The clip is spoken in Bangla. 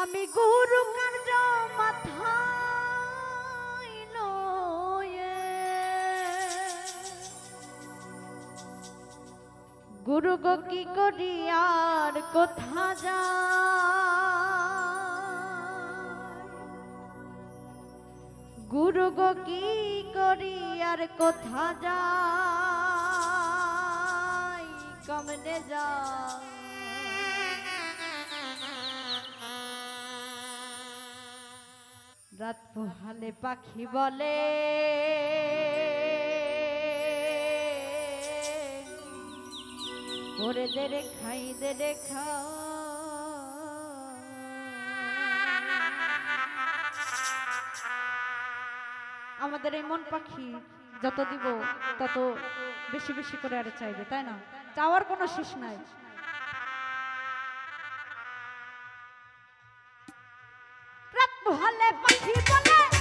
আমি গুরু কার্য লয়ে গুরু গো, কি করি আর কোথা যা গুরু গো, কি করি আর কোথা যাই কমনে যা রাত পোহালে পাখি বলে। ওরে দে রে খাই, দে রে খা। আমাদের এই মন পাখি যত দিব, তত বেশি বেশি করে আরে চাইবে, তাই না? চাওয়ার কোনো শেষ নাই। हले पक्षी बने